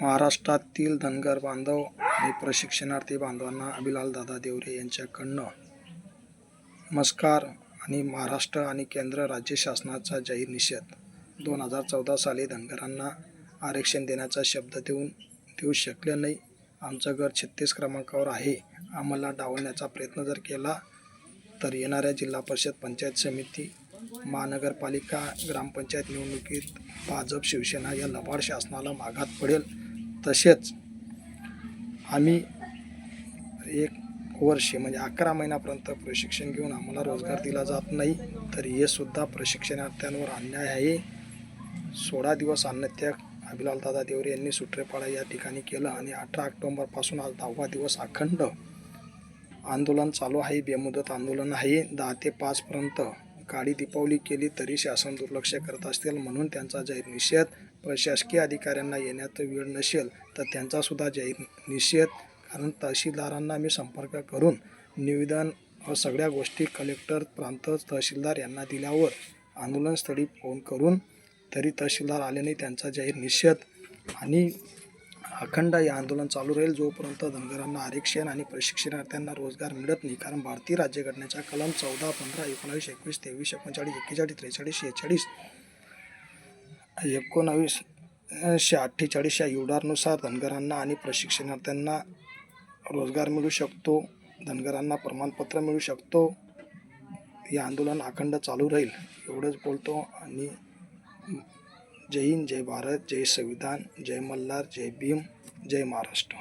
महाराष्ट्रातील धनगर बांधव आणि प्रशिक्षणार्थी बांधवांना अभिलाल दादा देवरे यांच्याकडनं नमस्कार आणि महाराष्ट्र आणि केंद्र राज्य शासनाचा जाहीर निषेध. दोन हजार चौदा साली धनगरांना आरक्षण देण्याचा शब्द देऊन देऊ शकले नाही. आमचं घर छत्तीस क्रमांकावर आहे. आम्हाला डावलण्याचा प्रयत्न जर केला तर येणाऱ्या जिल्हा परिषद पंचायत समिती महानगरपालिका ग्रामपंचायत निवडणुकीत भाजप शिवसेना या लबाड शासनाला माघात पडेल. तसेच आम्ही एक वर्ष म्हणजे अकरा महिन्यापर्यंत प्रशिक्षण घेऊन आम्हाला रोजगार दिला जात नाही तर हे सुद्धा प्रशिक्षणार्थ्यांवर अन्याय आहे. सोळा दिवस अन्नत्याग अभिलाल दादा देवरे यांनी सुट्रेपाडा या ठिकाणी केलं आणि अठरा ऑक्टोंबरपासून आज दहावा दिवस अखंड आंदोलन चालू आहे बेमुदत आंदोलन आहे. दहा ते पाचपर्यंत काळी दीपावली केली तरी शासन दुर्लक्ष करत असतील म्हणून त्यांचा जाहीर निषेध. प्रशासकीय अधिकाऱ्यांना येण्यात वेळ नसेल तर त्यांचासुद्धा जाहीर निषेध. कारण तहसीलदारांना मी संपर्क करून निवेदन सगळ्या गोष्टी कलेक्टर प्रांत तहसीलदार यांना दिल्यावर आंदोलनस्थळी फोन करून तरी तहसीलदार आले नाही त्यांचा जाहीर निषेध आणि अखंड हे आंदोलन चालू राहील. जोपर्यंत धनगरांना आरक्षण आणि प्रशिक्षणार्थ्यांना रोजगार मिळत नाही कारण भारतीय राज्यघटनेच्या कलम चौदा पंधरा एकोणावीस एकवीस तेवीस एकोणचाळीस एक्केचाळीस त्रेचाळीस शेहेचाळीस एकोणावीसशे अठ्ठेचाळीस या युडारनुसार धनगरांना आणि प्रशिक्षणार्थ्यांना रोजगार मिळू शकतो धनगरांना प्रमाणपत्र मिळू शकतो. हे आंदोलन अखंड चालू राहील एवढंच बोलतो आणि जय हिंद जय भारत जय संविधान जय मल्हार जय भीम जय महाराष्ट्र.